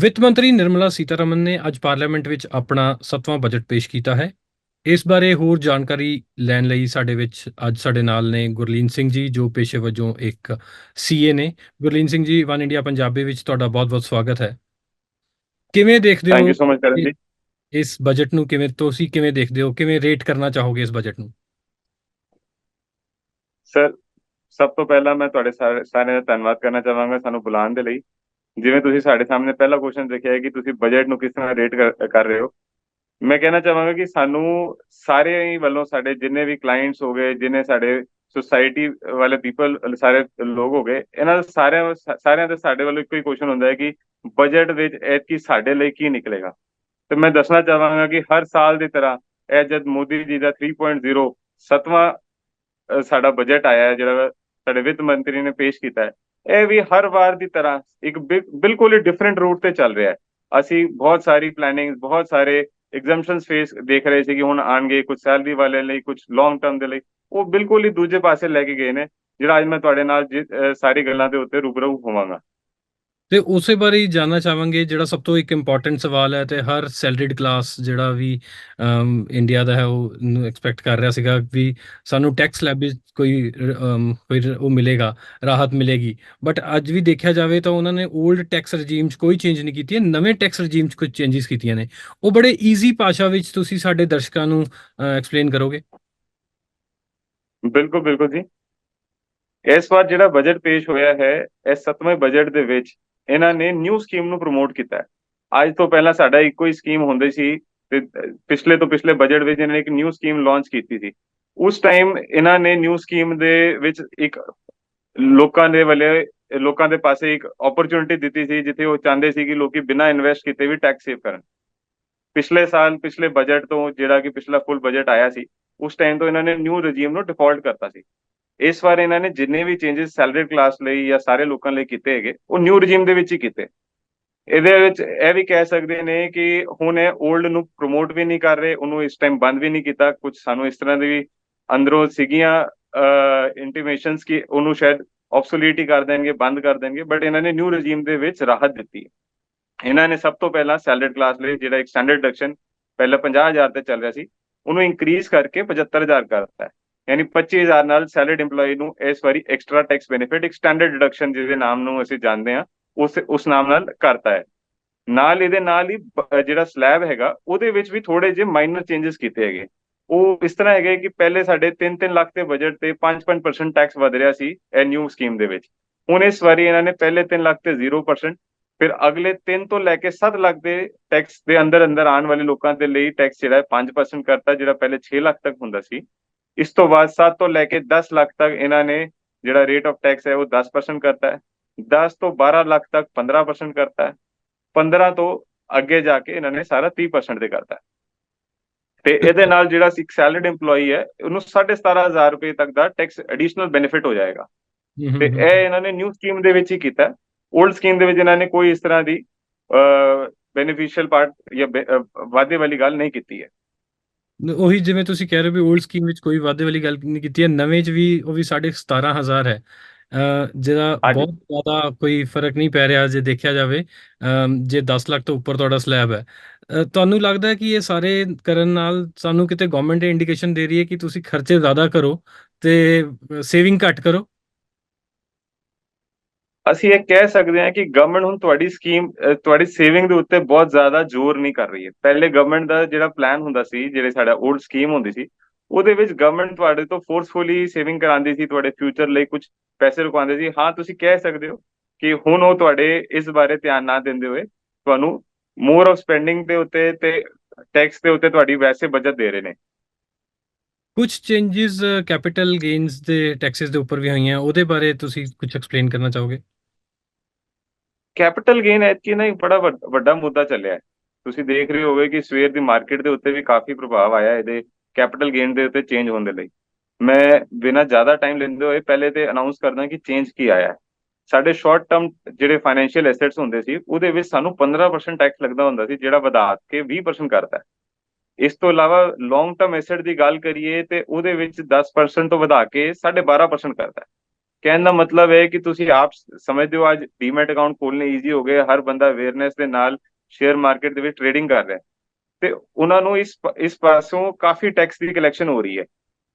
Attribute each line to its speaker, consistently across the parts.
Speaker 1: ਵਿੱਤ ਮੰਤਰੀ ਨਿਰਮਲਾ ਸੀਤਾਰਮਨ ਨੇ ਅੱਜ ਪਾਰਲੀਮੈਂਟ ਵਿੱਚ ਆਪਣਾ 7ਵਾਂ ਬਜਟ ਪੇਸ਼ ਕੀਤਾ ਹੈ। ਇਸ ਬਾਰੇ ਹੋਰ ਜਾਣਕਾਰੀ ਲੈਣ ਲਈ ਸਾਡੇ ਵਿੱਚ ਅੱਜ ਸਾਡੇ ਨਾਲ ਨੇ ਗੁਰਲੀਨ ਸਿੰਘ ਜੀ ਜੋ ਪੇਸ਼ੇ ਵਜੋਂ ਇੱਕ ਸੀਏ ਨੇ। ਗੁਰਲੀਨ ਸਿੰਘ ਜੀ ਵਨ ਇੰਡੀਆ ਪੰਜਾਬੀ ਵਿੱਚ ਤੁਹਾਡਾ ਬਹੁਤ-ਬਹੁਤ ਸਵਾਗਤ ਹੈ। ਕਿਵੇਂ ਦੇਖਦੇ
Speaker 2: ਥੈਂਕ
Speaker 1: ਹੋ
Speaker 2: ਯੂ ਸੋ ਮਚ ਕਰਨ ਜੀ।
Speaker 1: ਇਸ ਬਜਟ ਨੂੰ ਕਿਵੇਂ ਤੁਸੀਂ ਕਿਵੇਂ ਦੇਖਦੇ ਹੋ? ਕਿਵੇਂ ਰੇਟ ਕਰਨਾ ਚਾਹੋਗੇ ਇਸ ਬਜਟ ਨੂੰ?
Speaker 2: ਸਰ ਸਭ ਤੋਂ ਪਹਿਲਾਂ ਮੈਂ ਤੁਹਾਡੇ ਸਾਰੇ ਦਾ ਧੰਨਵਾਦ ਕਰਨਾ ਚਾਹਾਂਗਾ ਸਾਨੂੰ ਬੁਲਾਉਣ ਦੇ ਲਈ। ਜਿਵੇਂ ਤੁਸੀਂ ਸਾਡੇ ਸਾਹਮਣੇ ਪਹਿਲਾ ਕੁਐਸਚਨ ਦੇਖਿਆ ਹੈ ਕਿ ਤੁਸੀਂ ਬਜਟ ਨੂੰ ਕਿਸ ਤਰ੍ਹਾਂ ਰੇਟ ਕਰ ਰਹੇ ਹੋ। ਮੈਂ ਕਹਿਣਾ ਚਾਹਾਂਗਾ ਕਿ ਸਾਨੂੰ ਸਾਰੇ ਹੀ ਵੱਲੋਂ ਸਾਡੇ ਜਿੰਨੇ ਵੀ ਕਲਾਇੰਟਸ ਹੋ ਗਏ ਜਿੰਨੇ ਸਾਡੇ ਸੁਸਾਇਟੀ ਵਾਲੇ ਪੀਪਲ ਸਾਰੇ ਲੋਕ ਹੋ ਗਏ ਇਹਨਾਂ ਦੇ ਸਾਰਿਆਂ ਸਾਰਿਆਂ ਦੇ ਸਾਡੇ ਵੱਲੋਂ ਇੱਕੋ ਹੀ ਕੁਐਸਚਨ ਹੁੰਦਾ ਹੈ ਕਿ ਬਜਟ ਵਿੱਚ ਇਹ ਕੀ ਸਾਡੇ ਲਈ ਕੀ ਨਿਕਲੇਗਾ। ਤੇ ਮੈਂ ਦੱਸਣਾ ਚਾਹਾਂਗਾ ਕਿ ਹਰ ਸਾਲ ਦੀ ਤਰ੍ਹਾਂ ਇਹ ਜਦ ਮੋਦੀ ਜੀ ਦਾ 3.0 ਸਤਵਾਂ ਅ, ਸਾਡਾ ਬਜਟ ਆਇਆ ਹੈ ਜਿਹੜਾ ਸਾਡੇ ਵਿੱਤ ਮੰਤਰੀ ਨੇ ਪੇਸ਼ ਕੀਤਾ ਹੈ ਇਹ ਵੀ ਹਰ ਵਾਰ ਦੀ ਤਰ੍ਹਾਂ ਇੱਕ ਬਿ- ਬਿਲਕੁਲ ਹੀ ਡਿਫਰੈਂਟ ਰੂਟ ਤੇ ਚੱਲ ਰਿਹਾ ਹੈ। ਅਸੀਂ ਬਹੁਤ ਸਾਰੀ ਪਲੈਨਿੰਗ ਬਹੁਤ ਸਾਰੇ ਐਗਜ਼ੈਂਪਸ਼ਨਸ ਫੇਸ ਦੇਖ ਰਹੇ ਸੀ ਕਿ ਹੁਣ ਆਣਗੇ ਕੁਝ ਸੈਲਰੀ ਵਾਲਿਆਂ ਲਈ, ਕੁਝ ਲੌਂਗ ਟਰਮ ਦੇ ਲਈ। ਉਹ ਬਿਲਕੁਲ ਹੀ ਦੂਜੇ ਪਾਸੇ ਲੈ ਕੇ ਗਏ ਨੇ, ਜਿਹੜਾ ਅੱਜ ਮੈਂ ਤੁਹਾਡੇ ਨਾਲ ਜਿ- ਸਾਰੀ ਗੱਲਾਂ ਦੇ ਉੱਤੇ ਰੂਬਰੂ ਹੋਵਾਂਗਾ।
Speaker 1: ਤੇ ਉਸੇ ਬਾਰੇ ਹੀ ਜਾਨਣਾ ਚਾਹਾਂਗੇ, ਜਿਹੜਾ ਸਭ ਤੋਂ ਇੱਕ ਇੰਪੋਰਟੈਂਟ ਸਵਾਲ ਹੈ ਤੇ ਹਰ ਸੈਲਰੀਡ ਕਲਾਸ ਜਿਹੜਾ ਵੀ ਇੰਡੀਆ ਦਾ ਹੈ, ਉਹ ਨੂੰ ਐਕਸਪੈਕਟ ਕਰ ਰਿਹਾ ਸੀਗਾ ਵੀ ਸਾਨੂੰ ਟੈਕਸ ਲੈਬ ਵਿੱਚ ਕੋਈ ਕੋਈ ਉਹ ਮਿਲੇਗਾ, ਰਾਹਤ ਮਿਲੇਗੀ। ਬਟ ਅੱਜ ਵੀ ਦੇਖਿਆ ਜਾਵੇ ਤਾਂ ਉਹਨਾਂ ਨੇ 올ਡ ਟੈਕਸ ਰਜੀਮ 'ਚ ਕੋਈ ਚੇਂਜ ਨਹੀਂ ਕੀਤੀ ਹੈ, ਨਵੇਂ ਟੈਕਸ ਰਜੀਮ 'ਚ ਕੁਝ ਚੇਂਜਸ ਕੀਤੀਆਂ ਨੇ। ਉਹ ਬੜੇ ਈਜ਼ੀ ਭਾਸ਼ਾ ਵਿੱਚ ਤੁਸੀਂ ਸਾਡੇ ਦਰਸ਼ਕਾਂ ਨੂੰ ਐਕਸਪਲੇਨ ਕਰੋਗੇ?
Speaker 2: ਬਿਲਕੁਲ ਬਿਲਕੁਲ ਜੀ। ਇਸ ਵਾਰ ਜਿਹੜਾ ਬਜਟ ਪੇਸ਼ ਹੋਇਆ ਹੈ ਇਸ ਸੱਤਵੇਂ ਬਜਟ ਦੇ ਵਿੱਚ ਇਹਨਾਂ ਨੇ ਨਿਊ ਸਕੀਮ ਨੂੰ ਪ੍ਰਮੋਟ ਕੀਤਾ ਅੱਜ ਤੋਂ ਪਹਿਲਾਂ ਸਾਡਾ ਇੱਕੋ ਹੀ ਸਕੀਮ ਹੁੰਦੀ ਸੀ ਤੇ ਪਿਛਲੇ ਤੋਂ ਪਿਛਲੇ ਬਜਟ ਵਿੱਚ ਇਹਨਾਂ ਨੇ ਇੱਕ ਨਿਊ ਸਕੀਮ ਲਾਂਚ ਕੀਤੀ ਸੀ। ਉਸ ਟਾਈਮ ਇਹਨਾਂ ਨੇ ਨਿਊ ਸਕੀਮ ਦੇ ਵਿੱਚ ਇੱਕ ਲੋਕਾਂ ਦੇ ਵੱਲੇ, ਲੋਕਾਂ ਦੇ ਪਾਸੇ ਇੱਕ ਓਪਰਚੁਨਿਟੀ ਦਿੱਤੀ ਸੀ, ਜਿੱਥੇ ਉਹ ਚਾਹੁੰਦੇ ਸੀ ਕਿ ਲੋਕੀ ਬਿਨਾਂ ਇਨਵੈਸਟ ਕੀਤੇ ਵੀ ਟੈਕਸ ਸੇਵ ਕਰਨ। ਪਿਛਲੇ ਸਾਲ, ਪਿਛਲੇ ਬਜਟ ਤੋਂ ਜਿਹੜਾ ਕਿ ਪਿਛਲਾ ਫੁੱਲ ਬਜਟ ਆਇਆ ਸੀ, ਉਸ ਟਾਈਮ ਤੋਂ ਇਹਨਾਂ ਨੇ ਨਿਊ ਰਜੀਮ ਨੂੰ ਡਿਫਾਲਟ ਕਰਤਾ ਸੀ। ਇਸ ਵਾਰ ਇਹਨਾਂ ਨੇ ਜਿੰਨੇ ਵੀ ਚੇਂਜਸ ਸੈਲਰੀਡ ਕਲਾਸ ਲਈ ਜਾਂ ਸਾਰੇ ਲੋਕਾਂ ਲਈ ਕੀਤੇ ਹੈਗੇ, ਉਹ ਨਿਊ ਰਜੀਮ ਦੇ ਵਿੱਚ ਹੀ ਕੀਤੇ। ਇਹਦੇ ਵਿੱਚ ਇਹ ਵੀ ਕਹਿ ਸਕਦੇ ਨੇ ਕਿ ਹੁਣ ਇਹ 올ਡ ਨੂੰ ਪ੍ਰਮੋਟ ਵੀ ਨਹੀਂ ਕਰ ਰਹੇ, ਉਹਨੂੰ ਇਸ ਟਾਈਮ ਬੰਦ ਵੀ ਨਹੀਂ ਕੀਤਾ। ਕੁਝ ਸਾਨੂੰ ਇਸ ਤਰ੍ਹਾਂ ਦੇ ਵੀ ਅੰਦਰੋਂ ਸੀਗੀਆਂ ਇੰਟੀਮੇਸ਼ਨਸ ਕਿ ਉਹਨੂੰ ਸ਼ਾਇਦ ਆਬਸੋਲੀਟ ਹੀ ਕਰ ਦੇਣਗੇ, ਬੰਦ ਕਰ ਦੇਣਗੇ ਬਟ ਇਹਨਾਂ ਨੇ ਨਿਊ ਰਜੀਮ ਦੇ ਵਿੱਚ ਰਾਹਤ ਦਿੱਤੀ ਹੈ। ਇਹਨਾਂ ਨੇ ਸਭ ਤੋਂ ਪਹਿਲਾਂ ਸੈਲਰੀ ਕਲਾਸ ਲਈ ਜਿਹੜਾ ਇੱਕ ਸਟੈਂਡਰਡ ਡਿਡਕਸ਼ਨ ਪਹਿਲਾਂ 50000 ਤੇ ਚੱਲ ਰਿਹਾ ਸੀ, ਉਹਨੂੰ ਇੰਕਰੀਜ਼ ਕਰਕੇ 75000 ਕਰਤਾ ਹੈ। ਯਾਨੀ 25000 ਨਾਲ ਸੈਲਰੀਡ EMPLOYE ਨੂੰ ਇਸ ਵਾਰੀ ਐਕਸਟਰਾ ਟੈਕਸ ਬੈਨੀਫਿਟ ਇੱਕ ਸਟੈਂਡਰਡ ਡਿਡਕਸ਼ਨ ਜਿਹਦੇ ਨਾਮ ਨੂੰ ਅਸੀਂ ਜਾਣਦੇ ਹਾਂ, ਉਸ ਉਸ ਨਾਮ ਨਾਲ ਕਰਤਾ ਹੈ। ਨਾਲ ਇਹਦੇ ਨਾਲ ਹੀ ਜਿਹੜਾ ਸਲੈਬ ਹੈਗਾ, ਉਹਦੇ ਵਿੱਚ ਵੀ ਥੋੜੇ ਜਿਹੇ ਮਾਈਨਰ ਚੇਂਜਸ ਕੀਤੇ ਹੈਗੇ। ਉਹ ਇਸ ਤਰ੍ਹਾਂ ਹੈਗੇ ਕਿ ਪਹਿਲੇ ਸਾਡੇ 3-3 ਲੱਖ ਦੇ ਬਜਟ ਤੇ 5-5% ਟੈਕਸ ਵਧ ਰਿਹਾ ਸੀ ਇਹ ਨਿਊ ਸਕੀਮ ਦੇ ਵਿੱਚ। ਹੁਣ ਇਸ ਵਾਰੀ ਇਹਨਾਂ ਨੇ ਪਹਿਲੇ 3 ਲੱਖ ਤੇ 0% ਫਿਰ ਅਗਲੇ 3 ਤੋਂ ਲੈ ਕੇ 7 ਲੱਖ ਦੇ ਟੈਕਸ ਦੇ ਅੰਦਰ ਅੰਦਰ ਆਉਣ ਵਾਲੇ ਲੋਕਾਂ ਦੇ ਲਈ ਟੈਕਸ ਜਿਹੜਾ ਹੈ 5% ਕਰਤਾ, ਜਿਹੜਾ ਪਹਿਲੇ 6 ਲੱਖ ਤੱਕ ਹੁੰਦਾ ਸੀ। ਇਸ ਤੋਂ ਬਾਅਦ 7 ਤੋਂ ਲੈ ਕੇ 10 ਲੱਖ ਤੱਕ ਇਹਨਾਂ ਨੇ ਜਿਹੜਾ ਰੇਟ ਆਫ ਟੈਕਸ ਹੈ ਉਹ 10% ਕਰਤਾ ਹੈ। 10 ਤੋਂ 12 ਲੱਖ ਤੱਕ 15% ਕਰਤਾ ਹੈ। 15 ਤੋਂ ਅੱਗੇ ਜਾ ਕੇ ਇਹਨਾਂ ਨੇ ਸਾਰਾ 30% ਤੇ ਕਰਤਾ ਹੈ। ਤੇ ਇਹਦੇ ਨਾਲ ਜਿਹੜਾ ਇੱਕ ਸੈਲਰੀਡ EMPLOYE ਹੈ ਉਹਨੂੰ 17500 ਰੁਪਏ ਤੱਕ ਦਾ ਟੈਕਸ ਐਡੀਸ਼ਨਲ ਬੈਨੀਫਿਟ ਹੋ ਜਾਏਗਾ। ਤੇ। ਇਹ ਇਹਨਾਂ ਨੇ ਨਿਊ ਸਕੀਮ ਦੇ ਵਿੱਚ ਹੀ ਕੀਤਾ 올ਡ ਸਕੀਮ ਦੇ ਵਿੱਚ ਇਹਨਾਂ ਨੇ ਕੋਈ ਇਸ ਤਰ੍ਹਾਂ ਦੀ ਬੈਨੀਫੀਸ਼ੀਅਲ ਪਾਰਟ ਜਾਂ ਵਾਧੇ ਵਾਲੀ ਗੱਲ ਨਹੀਂ ਕੀਤੀ ਹੈ।
Speaker 1: ਉਹੀ ਜਿਵੇਂ ਤੁਸੀਂ ਕਹਿ ਰਹੇ ਹੋ ਵੀ 올ਡ ਸਕੀਮ ਵਿੱਚ ਕੋਈ ਵਾਧੇ ਵਾਲੀ ਗੱਲ ਨਹੀਂ ਕੀਤੀ ਹੈ ਨਵੇਂ 'ਚ ਵੀ ਉਹ ਵੀ ਸਾਢੇ 17000 ਹੈ। ਜਿਹੜਾ। ਬਹੁਤ ਜ਼ਿਆਦਾ ਕੋਈ ਫ਼ਰਕ ਨਹੀਂ ਪੈ ਰਿਹਾ ਜੇ ਦੇਖਿਆ ਜਾਵੇ। ਜੇ 10 ਲੱਖ ਤੋਂ ਉੱਪਰ ਤੁਹਾਡਾ ਸਲੈਬ ਹੈ। ਤੁਹਾਨੂੰ ਲੱਗਦਾ ਹੈ ਕਿ ਇਹ ਸਾਰੇ ਕਰਨ ਨਾਲ ਸਾਨੂੰ ਕਿਤੇ ਗਵਰਨਮੈਂਟ ਇੰਡੀਕੇਸ਼ਨ ਦੇ ਰਹੀ ਹੈ ਕਿ ਤੁਸੀਂ ਖਰਚੇ ਜ਼ਿਆਦਾ ਕਰੋ ਤੇ ਸੇਵਿੰਗ ਘੱਟ ਕਰੋ?
Speaker 2: ਅਸੀਂ ਇਹ ਕਹਿ ਸਕਦੇ ਹਾਂ ਕਿ ਗਵਰਨਮੈਂਟ ਹੁਣ ਤੁਹਾਡੀ ਸਕੀਮ ਤੁਹਾਡੀ ਸੇਵਿੰਗ ਦੇ ਉੱਤੇ ਬਹੁਤ ਜ਼ਿਆਦਾ ਜ਼ੋਰ ਨਹੀਂ ਕਰ ਰਹੀ ਹੈ। ਪਹਿਲੇ ਗਵਰਨਮੈਂਟ ਦਾ ਜਿਹੜਾ ਪਲਾਨ ਹੁੰਦਾ ਸੀ, ਜਿਹੜੇ ਸਾਡਾ 올ਡ ਸਕੀਮ ਹੁੰਦੀ ਸੀ, ਉਹਦੇ ਵਿੱਚ ਗਵਰਨਮੈਂਟ ਤੁਹਾਡੇ ਤੋਂ ਫੋਰਸਫੁਲੀ ਸੇਵਿੰਗ ਕਰਾਉਂਦੀ ਸੀ, ਤੁਹਾਡੇ ਫਿਊਚਰ ਲਈ ਕੁਝ ਪੈਸੇ ਰੁਕਵਾਉਂਦੇ ਸੀ। ਹਾਂ, ਤੁਸੀਂ ਕਹਿ ਸਕਦੇ ਹੋ ਕਿ ਹੁਣ ਉਹ ਤੁਹਾਡੇ ਇਸ ਬਾਰੇ ਧਿਆਨ ਨਾ ਦਿੰਦੇ ਹੋਏ ਤੁਹਾਨੂੰ ਮੋਰ ਆਫ ਸਪੈਂਡਿੰਗ ਦੇ ਉੱਤੇ ਤੇ ਟੈਕਸ ਦੇ ਉੱਤੇ ਤੁਹਾਡੀ ਵੈਸੇ ਬਚਤ ਦੇ ਰਹੇ ਨੇ।
Speaker 1: ਕੁਝ ਚੇਂਜਸ ਕੈਪੀਟਲ ਗੇਨਸ ਦੇ ਟੈਕਸਸ ਦੇ ਉੱਪਰ ਵੀ ਹੋਈਆਂ। ਉਹਦੇ ਬਾਰੇ ਤੁਸੀਂ ਕੁਝ ਐਕਸਪਲੇਨ ਕਰਨਾ ਚਾਹੋਗੇ?
Speaker 2: ਕੈਪੀਟਲ ਗੇਨ ਐਤਕੀ ਨਾ ਇੱਕ ਬੜਾ ਵੱਡ- ਵੱਡਾ ਮੁੱਦਾ ਚੱਲਿਆ ਤੁਸੀਂ ਦੇਖ ਰਹੇ ਹੋਵੇ ਕਿ ਸਵੇਰ ਦੀ ਮਾਰਕੀਟ ਦੇ ਉੱਤੇ ਵੀ ਕਾਫੀ ਪ੍ਰਭਾਵ ਆਇਆ ਇਹਦੇ ਕੈਪੀਟਲ ਗੇਨ ਦੇ ਉੱਤੇ ਚੇਂਜ ਹੋਣ ਦੇ ਲਈ। ਮੈਂ ਬਿਨਾਂ ਜ਼ਿਆਦਾ ਟਾਈਮ ਲੈਂਦੇ ਹੋਏ ਪਹਿਲੇ ਤੇ ਅਨਾਉਂਸ ਕਰਦਾ ਕਿ ਚੇਂਜ ਕੀ ਆਇਆ ਸਾਡੇ ਸ਼ਾਰਟ ਟਰਮ ਜਿਹੜੇ ਫਾਈਨੈਂਸ਼ੀਅਲ ਐਸੈਟਸ ਹੁੰਦੇ ਸੀ, ਉਹਦੇ ਵਿੱਚ ਸਾਨੂੰ 15% ਟੈਕਸ ਲੱਗਦਾ ਹੁੰਦਾ ਸੀ, ਜਿਹੜਾ ਵਧਾ ਕੇ 20% ਕਰਤਾ ਇਸ ਤੋਂ ਇਲਾਵਾ ਲੌਂਗ ਟਰਮ ਐਸੈਟ ਦੀ ਗੱਲ ਕਰੀਏ ਤੇ ਉਹਦੇ ਵਿੱਚ 10% ਤੋਂ ਵਧਾ ਕੇ 12.5% ਕਰਤਾ ਹੈ। ਕਹਿਣ ਦਾ ਮਤਲਬ ਹੈ ਕਿ ਤੁਸੀਂ ਆਪ ਸਮਝਦੇ ਹੋ, ਅੱਜ ਡੀਮੈਟ ਅਕਾਊਂਟ ਖੋਲਣੇ ਈਜ਼ੀ ਹੋ ਗਏ ਹਰ ਬੰਦਾ ਅਵੇਅਰਨੈਸ ਦੇ ਨਾਲ ਸ਼ੇਅਰ ਮਾਰਕੀਟ ਦੇ ਵਿੱਚ ਟ੍ਰੇਡਿੰਗ ਕਰ ਰਿਹਾ ਤੇ ਉਹਨਾਂ ਨੂੰ ਇਸ ਇਸ ਪਾਸੋਂ ਕਾਫੀ ਟੈਕਸ ਦੀ ਕਲੈਕਸ਼ਨ ਹੋ ਰਹੀ ਹੈ।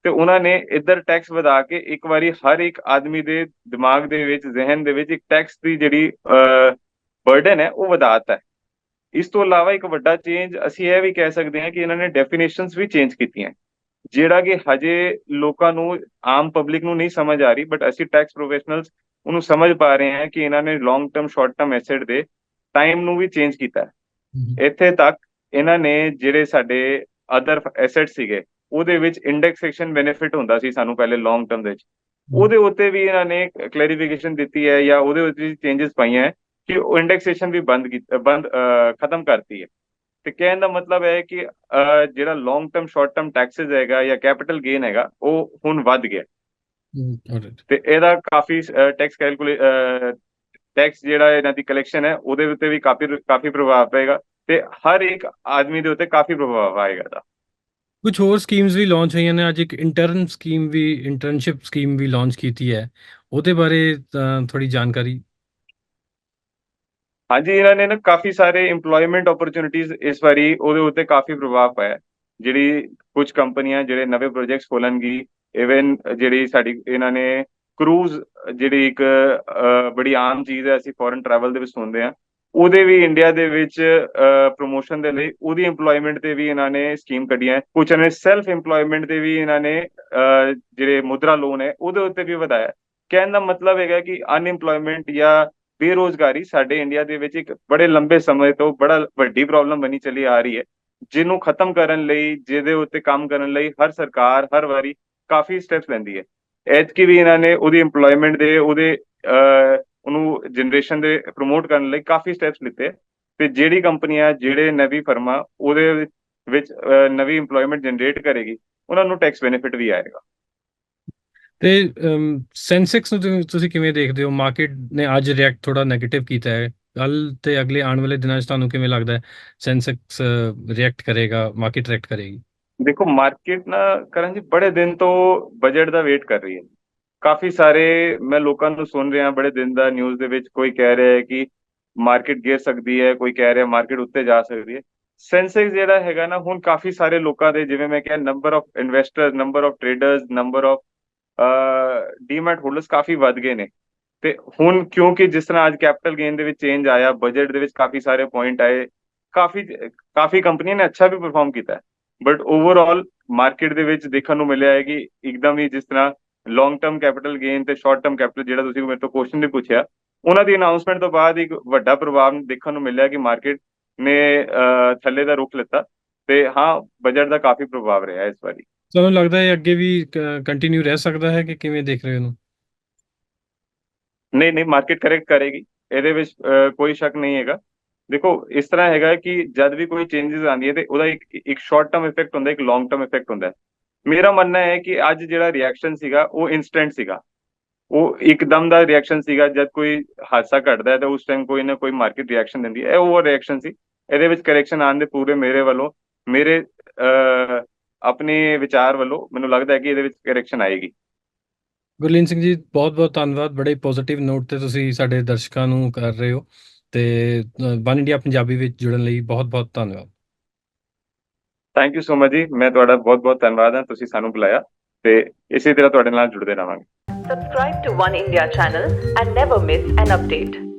Speaker 2: ਤੇ ਉਹਨਾਂ ਨੇ ਇੱਧਰ ਟੈਕਸ ਵਧਾ ਕੇ ਇੱਕ ਵਾਰੀ ਹਰ ਇੱਕ ਆਦਮੀ ਦੇ ਦਿਮਾਗ ਦੇ ਵਿੱਚ, ਜ਼ਿਹਨ ਦੇ ਵਿੱਚ ਇੱਕ ਟੈਕਸ ਦੀ ਜਿਹੜੀ ਬਰਡਨ ਹੈ, ਉਹ ਵਧਾਤਾ ਹੈ। ਇਸ ਤੋਂ ਇਲਾਵਾ ਇੱਕ ਵੱਡਾ ਚੇਂਜ ਅਸੀਂ ਇਹ ਵੀ ਕਹਿ ਸਕਦੇ ਹਾਂ ਕਿ ਇਹਨਾਂ ਨੇ ਡੈਫੀਨੇਸ਼ਨਸ ਵੀ ਚੇਂਜ ਕੀਤੀਆਂ ਜਿਹੜਾ ਕਿ ਹਜੇ ਲੋਕਾਂ ਨੂੰ ਆਮ ਪਬਲਿਕ ਨੂੰ ਨਹੀਂ ਸਮਝ ਆ ਰਹੀ ਬਟ ਅਸੀਂ ਟੈਕਸ ਪ੍ਰੋਫੈਸ਼ਨਲਸ ਉਹਨੂੰ ਸਮਝ ਪਾ ਰਹੇ ਹਾਂ ਕਿ ਇਹਨਾਂ ਨੇ long term short term asset ਦੇ ਟਾਈਮ ਨੂੰ ਵੀ ਚੇਂਜ ਕੀਤਾ ਇੱਥੇ ਤੱਕ ਇਹਨਾਂ ਨੇ ਜਿਹੜੇ ਸਾਡੇ ਅਦਰ ਐਸੈਟ ਸੀਗੇ ਉਹਦੇ ਵਿੱਚ ਇੰਡੈਕਸੇਸ਼ਨ ਬੈਨੀਫਿਟ ਹੁੰਦਾ ਸੀ ਸਾਨੂੰ ਪਹਿਲੇ ਲੌਂਗ ਟਰਮ ਦੇ ਵਿੱਚ। ਉਹਦੇ ਉੱਤੇ ਵੀ ਇਹਨਾਂ ਨੇ ਕਲੈਰੀਫਿਕੇਸ਼ਨ ਦਿੱਤੀ ਹੈ ਜਾਂ ਉਹਦੇ ਉੱਤੇ ਚੇਂਜਸ ਪਾਈਆਂ ਹੈ ਕਿ ਉਹ ਇੰਡੈਕਸੇਸ਼ਨ ਵੀ ਬੰਦ ਬੰਦ ਖਤਮ ਕਰਤੀ ਹੈ। ਤੇ ਕਹਿਣ ਦਾ ਮਤਲਬ ਹੈ ਕਿ ਜਿਹੜਾ long term short term taxes ਹੈਗਾ ਜਾਂ ਕੈਪੀਟਲ ਗੇਨ ਹੈਗਾ ਉਹ ਹੁਣ ਵੱਧ ਗਿਆ. ਤੇ ਇਹਦਾ ਕਾਫੀ ਟੈਕਸ ਕੈਲਕੂਲੇ ਟੈਕਸ ਜਿਹੜਾ ਇਹਨਾਂ ਦੀ ਕਲੈਕਸ਼ਨ ਹੈ ਉਹਦੇ ਉੱਤੇ ਵੀ ਕਾਫੀ ਕਾਫੀ ਪ੍ਰਭਾਵ ਪਏਗਾ ਤੇ ਹਰ ਇੱਕ ਆਦਮੀ ਦੇ ਉੱਤੇ ਕਾਫੀ ਪ੍ਰਭਾਵ ਆਏਗਾ ਦਾ
Speaker 1: ਕੁਝ ਹੋਰ ਸਕੀਮਸ ਵੀ ਲਾਂਚ ਹੋਈਆਂ ਨੇ ਅੱਜ ਇੱਕ ਇੰਟਰਨ ਸਕੀਮ ਵੀ ਇੰਟਰਨਸ਼ਿਪ ਸਕੀਮ ਵੀ ਲਾਂਚ ਕੀਤੀ ਹੈ। ਉਹਦੇ ਬਾਰੇ ਥੋੜੀ ਜਾਣਕਾਰੀ
Speaker 2: ਹਾਂਜੀ ਇਹਨਾਂ ਨੇ ਨਾ ਕਾਫੀ ਸਾਰੇ EMPLOYMENT ਓਪਰਚੁਨਿਟੀਜ਼ ਇਸ ਵਾਰੀ ਉਹਦੇ ਉੱਤੇ ਕਾਫੀ ਪ੍ਰਭਾਵ ਪਾਇਆ ਜਿਹੜੀ ਕੁਝ ਕੰਪਨੀਆਂ ਜਿਹੜੇ ਨਵੇਂ ਪ੍ਰੋਜੈਕਟਸ ਖੋਲਣਗੀ ਇਵਨ ਜਿਹੜੀ ਸਾਡੀ ਇਹਨਾਂ ਨੇ ਕਰੂਜ਼ ਜਿਹੜੀ ਇੱਕ ਬੜੀ ਆਮ ਚੀਜ਼ ਹੈ ਅਸੀਂ ਫੋਰਨ ਟਰੈਵਲ ਦੇ ਵਿੱਚ ਸੁਣਦੇ ਆ ਉਹਦੇ ਵੀ ਇੰਡੀਆ ਦੇ ਵਿੱਚ ਪ੍ਰੋਮੋਸ਼ਨ ਦੇ ਲਈ ਉਹਦੀ EMPLOYMENT ਤੇ ਵੀ ਇਹਨਾਂ ਨੇ ਸਕੀਮ ਕੱਢੀਆਂ ਕੁਝ ਨੇ ਸੈਲਫ EMPLOYMENT ਤੇ ਵੀ ਇਹਨਾਂ ਨੇ ਅਹ, ਜਿਹੜੇ ਮੁਦਰਾ ਲੋਨ ਹੈ ਉਹਦੇ ਉੱਤੇ ਵੀ ਵਧਾਇਆ ਕਹਿਣ ਦਾ ਮਤਲਬ ਹੈਗਾ ਕਿ ਅਨਇੰਪਲੋਇਮੈਂਟ ਜਾਂ ਬੇਰੋਜ਼ਗਾਰੀ ਸਾਡੇ ਇੰਡੀਆ ਦੇ ਵਿੱਚ ਇੱਕ ਬੜੇ ਲੰਬੇ ਸਮੇਂ ਤੋਂ ਬੜਾ ਵੱਡੀ ਪ੍ਰੋਬਲਮ ਬਣੀ ਚਲੀ ਆ ਰਹੀ ਹੈ, ਜਿਹਨੂੰ ਖਤਮ ਕਰਨ ਲਈ, ਜਿਹਦੇ ਉੱਤੇ ਕੰਮ ਕਰਨ ਲਈ ਹਰ ਸਰਕਾਰ ਹਰ ਵਾਰੀ ਕਾਫੀ ਸਟੈਪਸ ਲੈਂਦੀ ਹੈ। ਐਤਕੀ ਵੀ ਇਹਨਾਂ ਨੇ ਉਹਦੀ EMPLOYMENT ਦੇ, ਉਹਦੇ ਉਹਨੂੰ ਜਨਰੇਸ਼ਨ ਦੇ ਪ੍ਰਮੋਟ ਕਰਨ ਲਈ ਕਾਫੀ ਸਟੈਪਸ ਲਿੱਤੇ ਤੇ ਜਿਹੜੀ ਕੰਪਨੀਆਂ, ਜਿਹੜੇ ਨਵੀਂ ਫਰਮਾਂ ਉਹਦੇ ਵਿੱਚ ਨਵੀਂ EMPLOYMENT ਜਨਰੇਟ ਕਰੇਗੀ, ਉਹਨਾਂ ਨੂੰ ਟੈਕਸ ਬੈਨੀਫਿਟ ਵੀ ਆਏਗਾ।
Speaker 1: ਤੇ ਸੈਂਸੈਕਸ ਨੂੰ ਤੁਸੀਂ- ਕਿਵੇਂ ਦੇਖਦੇ ਹੋ? ਮਾਰਕੀਟ ਨੇ ਅੱਜ ਰਿਐਕਟ ਥੋੜਾ 네ਗੇਟਿਵ ਕੀਤਾ ਹੈ। ਕੱਲ ਤੇ ਅਗਲੇ ਆਉਣ ਵਾਲੇ ਦਿਨਾਂ 'ਚ ਤੁਹਾਨੂੰ ਕਿਵੇਂ ਲੱਗਦਾ ਹੈ? ਸੈਂਸੈਕਸ ਰਿਐਕਟ ਕਰੇਗਾ ਮਾਰਕੀਟ ਰਿਐਕਟ ਕਰੇਗੀ?
Speaker 2: ਦੇਖੋ ਮਾਰਕੀਟ ਨਾ ਕਰਨ ਜੀ, ਬੜੇ ਦਿਨ ਤੋਂ ਬਜਟ ਦਾ ਵੇਟ ਕਰ ਰਹੀ ਹੈ। ਕਾਫੀ ਸਾਰੇ ਮੈਂ ਲੋਕਾਂ ਨੂੰ ਸੁਣ ਰਿਹਾ, ਬੜੇ ਦਿਨ ਦਾ ਨਿਊਜ਼ ਦੇ ਵਿੱਚ ਕੋਈ ਕਹਿ ਰਿਹਾ ਹੈ ਕਿ ਮਾਰਕੀਟ ਗਿਰ ਸਕਦੀ ਹੈ, ਕੋਈ ਕਹਿ ਰਿਹਾ ਮਾਰਕੀਟ ਉੱਤੇ ਜਾ ਸਕਦੀ ਹੈ। ਸੈਂਸੈਕਸ ਜਿਹੜਾ ਹੈਗਾ ਨਾ, ਹੁਣ ਕਾਫੀ ਸਾਰੇ ਲੋਕਾਂ ਦੇ, ਜਿਵੇਂ ਮੈਂ ਕਿਹਾ number of investors number of traders number of demat holders ਕਾਫੀ ਵੱਧ ਗਏ ਨੇ। ਤੇ ਹੁਣ ਕਿਉਂਕਿ ਜਿਸ ਤਰ੍ਹਾਂ ਅੱਜ ਕੈਪੀਟਲ ਗੇਨ ਦੇ ਵਿੱਚ ਚੇਂਜ ਆਇਆ ਬਜਟ ਦੇ ਵਿੱਚ ਕਾਫੀ ਸਾਰੇ ਪੁਆਇੰਟ ਆਏ, ਕਾਫੀ ਕਾਫੀ ਕੰਪਨੀਆਂ ਨੇ ਅੱਛਾ ਵੀ ਪਰਫਾਰਮ ਕੀਤਾ। ਬਟ ਓਵਰਆਲ ਮਾਰਕੀਟ ਦੇ ਵਿੱਚ ਦੇਖਣ ਨੂੰ ਮਿਲਿਆ ਹੈ ਕਿ ਇੱਕਦਮ ਹੀ ਜਿਸ ਤਰ੍ਹਾਂ ਲੌਂਗ ਟਰਮ ਕੈਪੀਟਲ ਗੇਨ ਤੇ ਸ਼ਾਰਟ ਟਰਮ ਕੈਪੀਟਲ ਜਿਹੜਾ ਤੁਸੀਂ ਮੇਰੇ ਤੋਂ ਕੁਐਸਚਨ ਵੀ ਪੁੱਛਿਆ, ਉਹਨਾਂ ਦੀ ਅਨਾਉਂਸਮੈਂਟ ਤੋਂ ਬਾਅਦ ਇੱਕ ਵੱਡਾ ਪ੍ਰਭਾਵ ਦੇਖਣ ਨੂੰ ਮਿਲਿਆ ਕਿ ਮਾਰਕੀਟ ਨੇ ਥੱਲੇ ਦਾ ਰੁਖ ਲਿੱਤਾ। ਤੇ ਹਾਂ ਬਜਟ ਦਾ ਕਾਫੀ ਪ੍ਰਭਾਵ ਰਿਹਾ ਇਸ ਵਾਰੀ।
Speaker 1: ਤੁਹਾਨੂੰ ਲੱਗਦਾ ਹੈ ਅੱਗੇ ਵੀ ਕੰਟੀਨਿਊ ਰਹਿ ਸਕਦਾ ਹੈ ਕਿ ਕਿਵੇਂ ਦੇਖ ਰਹੇ ਹੋ ਇਹਨੂੰ?
Speaker 2: ਨਹੀਂ ਨਹੀਂ ਮਾਰਕੀਟ ਕਰੈਕਟ ਕਰੇਗੀ। ਇਹਦੇ ਵਿੱਚ ਕੋਈ ਸ਼ੱਕ ਨਹੀਂ ਹੈਗਾ। ਦੇਖੋ, ਇਸ ਤਰ੍ਹਾਂ ਹੈਗਾ ਕਿ ਜਦ ਵੀ ਕੋਈ ਚੇਂਜਸ ਆਉਂਦੀ ਹੈ ਤੇ ਉਹਦਾ ਇੱਕ ਇੱਕ ਸ਼ਾਰਟ ਟਰਮ ਇਫੈਕਟ ਹੁੰਦਾ, ਇੱਕ ਲੌਂਗ ਟਰਮ ਇਫੈਕਟ ਹੁੰਦਾ ਮੇਰਾ ਮੰਨਣਾ ਹੈ ਕਿ ਅੱਜ ਜਿਹੜਾ ਰਿਐਕਸ਼ਨ ਸੀਗਾ, ਉਹ ਇਨਸਟੈਂਟ ਸੀਗਾ। ਉਹ ਇੱਕਦਮ ਦਾ ਰਿਐਕਸ਼ਨ ਸੀਗਾ, ਜਦ ਕੋਈ ਹਾਦਸਾ ਘਟਦਾ ਹੈ ਤਾਂ ਉਸ ਟਾਈਮ ਕੋਈ ਨਾ ਕੋਈ ਮਾਰਕੀਟ ਰਿਐਕਸ਼ਨ ਦਿੰਦੀ ਹੈ। ਇਹ ਓਵਰ ਰਿਐਕਸ਼ਨ ਸੀ। ਇਹਦੇ ਵਿੱਚ ਕਰੈਕਸ਼ਨ ਆਉਣ ਦੇ ਪੂਰੇ ਮੇਰੇ ਵੱਲੋਂ, ਮੇਰੇ ਆਪਣੇ ਵਿਚਾਰ ਵੱਲੋਂ ਮੈਨੂੰ ਲੱਗਦਾ ਹੈ ਕਿ ਇਹਦੇ ਵਿੱਚ ਕਰੈਕਸ਼ਨ ਆਏਗੀ।
Speaker 1: ਗੁਰਲੀਨ ਸਿੰਘ ਜੀ ਬਹੁਤ ਬਹੁਤ ਧੰਨਵਾਦ। ਬੜੇ ਪੋਜ਼ਿਟਿਵ ਨੋਟ ਤੇ ਤੁਸੀਂ ਸਾਡੇ ਦਰਸ਼ਕਾਂ ਨੂੰ ਕਰ ਰਹੇ ਹੋ ਤੇ ਵਨ ਇੰਡੀਆ ਪੰਜਾਬੀ ਵਿੱਚ ਜੁੜਨ ਲਈ ਬਹੁਤ ਬਹੁਤ ਧੰਨਵਾਦ।
Speaker 2: ਥੈਂਕ ਯੂ ਸੋ ਮਚ ਜੀ। ਮੈਂ ਤੁਹਾਡਾ ਬਹੁਤ ਬਹੁਤ ਧੰਨਵਾਦ ਹਾਂ। ਤੁਸੀਂ ਸਾਨੂੰ ਬੁਲਾਇਆ ਤੇ ਇਸੇ ਤਰ੍ਹਾਂ ਤੁਹਾਡੇ ਨਾਲ ਜੁੜਦੇ ਰਹਾਂਗੇ।
Speaker 3: Subscribe to One India channel and never miss an update.